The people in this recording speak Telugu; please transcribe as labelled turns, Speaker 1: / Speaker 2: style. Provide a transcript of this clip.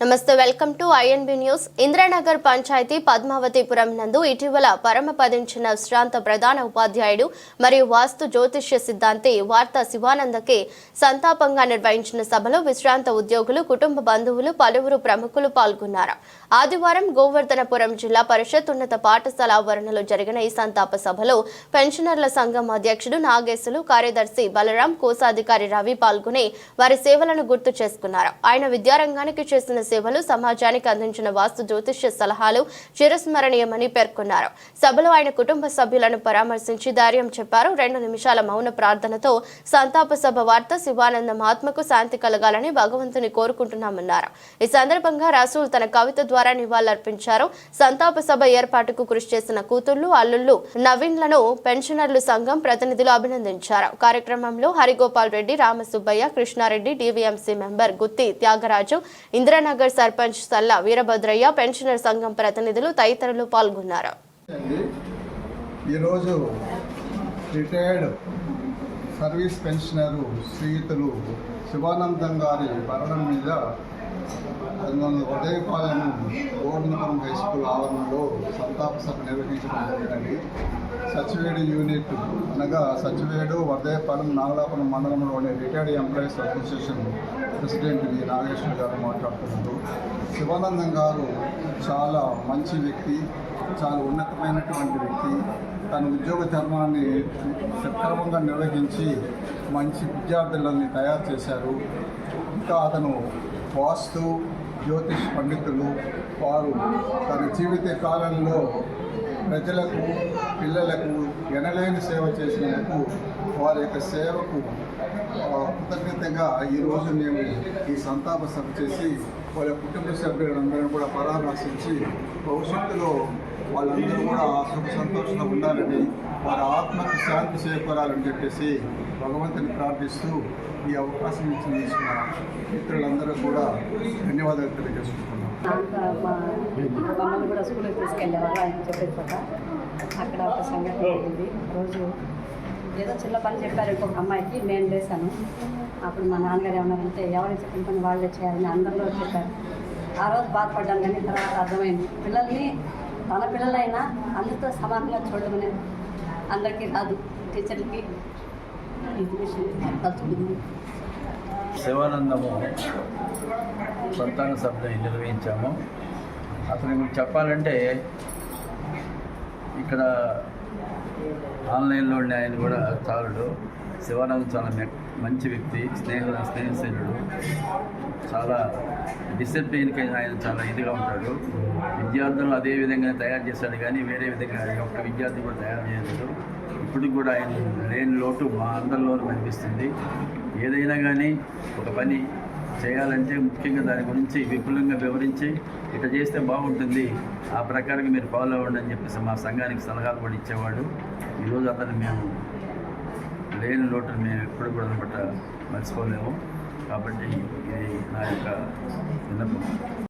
Speaker 1: నమస్తే welcome to INB news. Indranagar panchayat Padmavathipuram నందు ఇటీవల పరమపదించిన విశ్రాంత ప్రధాన ఉపాధ్యాయుడు మరియు వాస్తు జ్యోతిష్య సిద్ధాంతి వార్తా శివానందకి సంతాపంగా నిర్వహించిన సభలో విశ్రాంత ఉద్యోగులు కుటుంబ బంధువులు పలువురు ప్రముఖులు పాల్గొన్నారు. ఆదివారం గోవర్ధనపురం జిల్లా పరిషత్ ఉన్నత పాఠశాల ఆవరణలో జరిగిన ఈ సంతాప సభలో పెన్షనర్ల సంఘం అధ్యక్షుడు నాగేశులు కార్యదర్శి బలరాం కోశాధికారి రవి పాల్గొని వారి సేవలను గుర్తు చేసుకున్నారు. ఆయన విద్యారంగానికి చేసిన సేవలు సమాజానికి అందించిన వాస్తు జ్యోతిష్య సలహాలు చిరస్మరణీయమని పేర్కొన్నారు. సభలో ఆయన కుటుంబ సభ్యులను పరామర్శించి ధైర్యం చెప్పారు. రెండు నిమిషాల మౌన ప్రార్థనతో సంతాప సభ వార్త శివానందం ఆత్మకు శాంతి కలగాలని భగవంతుని కోరుకుంటున్నామన్నారు. ఈ సందర్భంగా రాసుల్ తన కవిత ద్వారా నివాళులర్పించారు. సంతాప సభ ఏర్పాటుకు కృషి చేసిన కూతుళ్ళు అల్లుళ్ళు నవీన్లను పెన్షనర్లు సంఘం ప్రతినిధులు అభినందించారు. కార్యక్రమంలో Harigopal Reddy Ramasubbaiah Krishnareddy DVMC member Gutti Tyagaraju Indranagar Nagar sarpanch Salla Veerabhadraiah pensioner సంఘం ప్రతినిధులు తదితరులు పాల్గొన్నారు.
Speaker 2: ఈరోజు రిటైర్డ్ సర్వీస్ పెన్షనరు శ్రీయుతులు శివానందం గారి మరణం మీద నన్ను ఉదయపాలెం గోవిందపురం హై స్కూల్ ఆవరణలో సభ నిర్వహించడం జరిగింది సచివేడు యూనిట్ అనగా సచివేడు వర్ధయపాలెం నాగలాపురం మండలంలోని retired employees association president V Nageshwar garu మాట్లాడుతున్నారు. శివానందం గారు చాలా మంచి వ్యక్తి చాలా ఉన్నతమైనటువంటి వ్యక్తి. తన ఉద్యోగ ధర్మాన్ని సక్రమంగా నిర్వహించి మంచి విద్యార్థులని తయారు చేశారు. ఇంకా అతను వాస్తు జ్యోతిష్ పండితులు వారు తన జీవిత కాలంలో ప్రజలకు పిల్లలకు ఎనలేని సేవ చేసినందుకు వారి యొక్క సేవకు కృతజ్ఞతగా ఈరోజు మేము ఈ సంతాప సభ చేసి వాళ్ళ కుటుంబ సభ్యులందరూ కూడా పరామర్శించి భవిష్యత్తులో వాళ్ళందరూ కూడా సుఖ సంతోషంగా ఉండాలని వారి ఆత్మకు శాంతి చేకూరాలని చెప్పేసి భగవంతుని ప్రార్థిస్తూ ఈ అవకాశం ఇచ్చిన ఇచ్చిన మిత్రులందరూ కూడా ధన్యవాదాలు తెలియజేసుకుంటున్నాం
Speaker 3: నాకు అక్కడ ఒక సంఘటన జరిగింది. రోజు ఏదో చిన్న పని చెప్పారు ఇంకొక అమ్మాయికి నేను చేశాను. అప్పుడు మా నాన్నగారు ఏమన్నారంటే ఎవరు చెప్పిన పని వాళ్ళే చేయాలని అందరిలో చెప్పారు. ఆ రోజు బాధపడ్డాను కానీ తర్వాత అర్థమైంది. పిల్లల్ని తన పిల్లలైనా అందరితో సమానంగా చూడడం అనేది అందరికీ రాదు. టీచర్లకి
Speaker 4: శివానందము సంతాన సభని నిర్వహించాము. అసలు మీకు చెప్పాలంటే ఇక్కడ ఆన్లైన్లో ఉండే ఆయన కూడా చాలుడు. శివానంద్ చాలా మె- మంచి వ్యక్తి స్నేహ స్నేహశీలుడు. చాలా డిసిప్లిన్కి ఆయన చాలా ఇదిగా ఉంటాడు. విద్యార్థులను అదే విధంగా తయారు చేశాడు కానీ వేరే విధంగా ఒక్క విద్యార్థి కూడా తయారు చేయలేదు. ఇప్పటికి కూడా ఆయన లేని లోటు మా అందరిలోనూ కనిపిస్తుంది. ఏదైనా కానీ ఒక పని చేయాలంటే ముఖ్యంగా దాని గురించి విపులంగా వివరించి ఇట చేస్తే బాగుంటుంది. ఆ ప్రకారంగా మీరు ఫాలో అవ్వండి అని చెప్పేసి మా సంఘానికి సలహాలు కూడా ఇచ్చేవాడు. ఈరోజు అతను మేము లేని లోటును మేము ఎప్పుడు కూడా అనమాట మర్చిపోలేము. కాబట్టి ఇది నా యొక్క విన్నపం.